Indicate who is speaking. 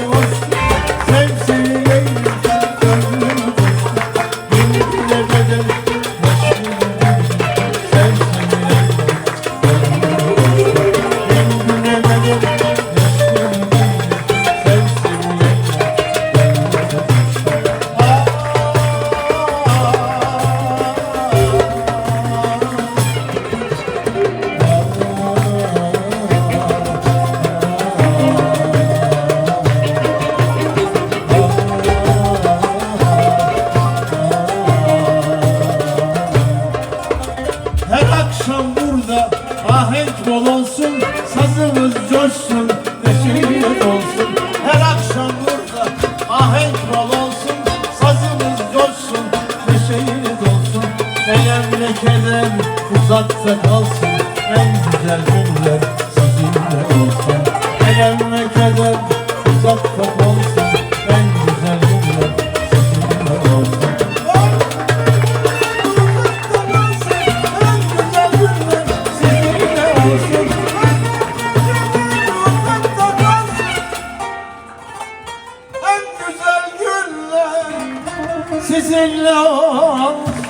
Speaker 1: Deus, sempre ahenk bol olsun Sazımız coşsun neşeli olsun Her akşam burada ahenk bol olsun Sazımız coşsun neşeli olsun Elem ve keder uzakta kalsın En güzel günler sizinle olsun. Elem ve keder uzakta kalsın Sizinle olsun